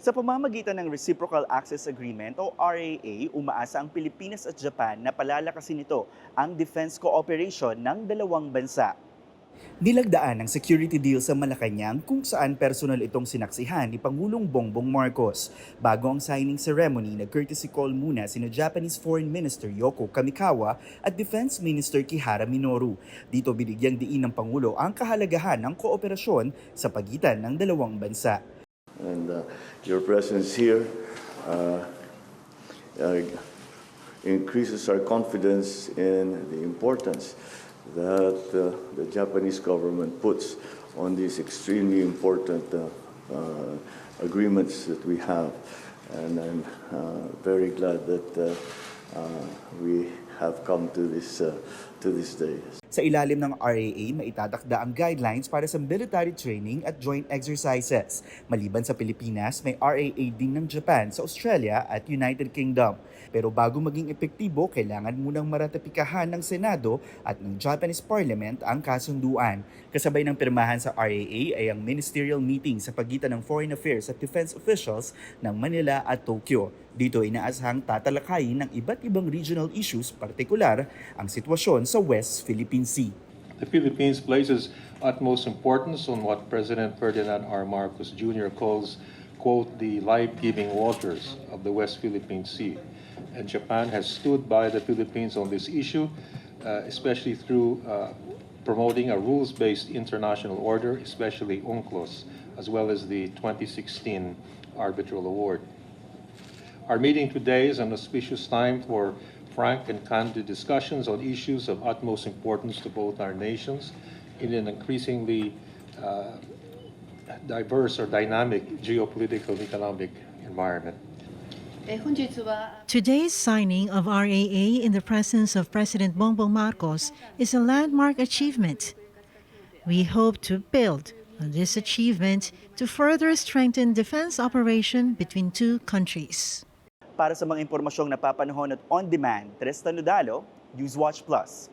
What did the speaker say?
Sa pamamagitan ng Reciprocal Access Agreement o RAA, umaasa ang Pilipinas at Japan na palalakasin nito ang defense cooperation ng dalawang bansa. Nilagdaan ng security deal sa Malacanang kung saan personal itong sinaksihan ni Pangulong Bongbong Marcos. Bago ang signing ceremony, nag-courtesy call muna sina Japanese Foreign Minister Yoko Kamikawa at Defense Minister Kihara Minoru. Dito binigyang diin ng Pangulo ang kahalagahan ng kooperasyon sa pagitan ng dalawang bansa. And uh, your presence here uh, uh, increases our confidence in the importance that uh, the Japanese government puts on these extremely important uh, uh, agreements that we have. And I'm very glad that we have come to this, uh, to this day. Sa ilalim ng RAA, maitatakda ang guidelines para sa military training at joint exercises. Maliban sa Pilipinas, may RAA din ng Japan sa Australia at United Kingdom. Pero bago maging epektibo, kailangan munang maratapikahan ng Senado at ng Japanese Parliament ang kasunduan. Kasabay ng pirmahan sa RAA ay ang ministerial meeting sa pagitan ng foreign affairs at defense officials ng Manila at Tokyo. Dito inaasahang tatalakayin ng iba't ibang regional issues, partikular ang sitwasyon sa West Philippine Sea. The Philippines places utmost importance on what President Ferdinand R. Marcos Jr. calls, quote, the life-giving waters of the West Philippine Sea. And Japan has stood by the Philippines on this issue, uh, especially through uh, promoting a rules-based international order, especially UNCLOS, as well as the 2016 Arbitral Award. Our meeting today is an auspicious time for frank and candid discussions on issues of utmost importance to both our nations in an increasingly uh, diverse or dynamic geopolitical and economic environment. Today's signing of RAA in the presence of President Bongbong Marcos is a landmark achievement. We hope to build on this achievement to further strengthen defense operation between two countries. Para sa mga impormasyong napapanahon at on-demand, Tristan Nodalo, Newswatch Plus.